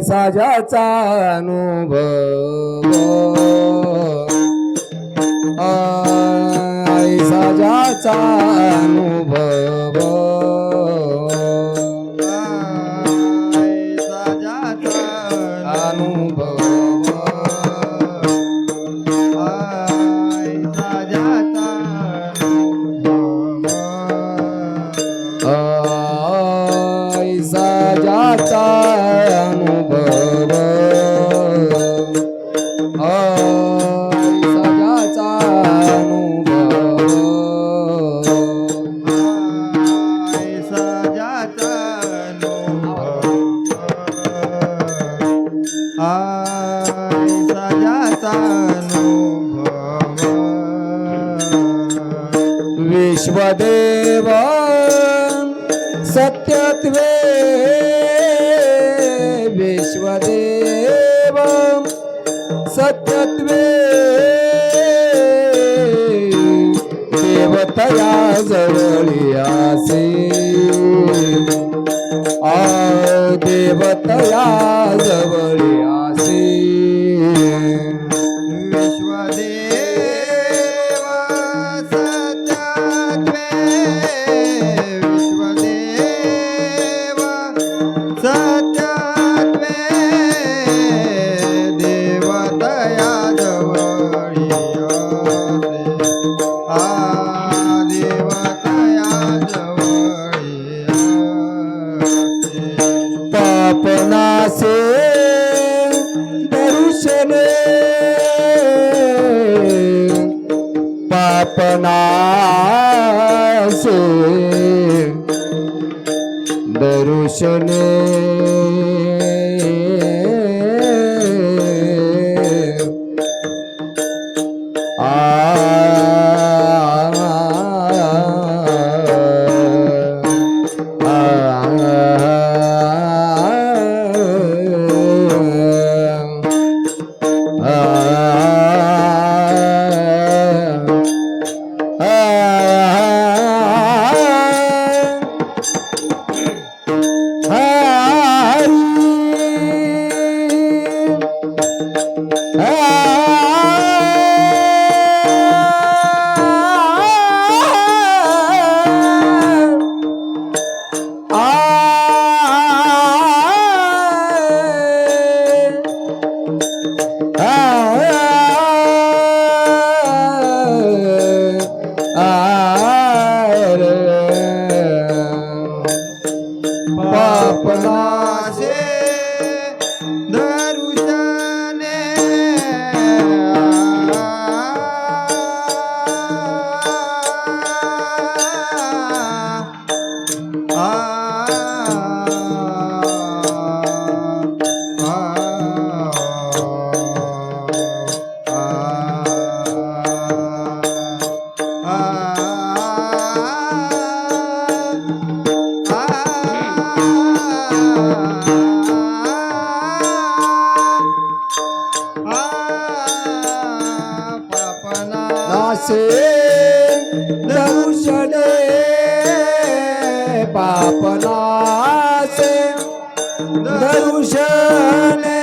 साजाचा अनुभव. आई साजाचा अनुभव. विश्वदेव सत्यत्वे विश्वदेव सत्यत्वे देवतया जवळियासे आ देवतया पापनासे दर्शने पापनाशे seen darushane papana seen darushane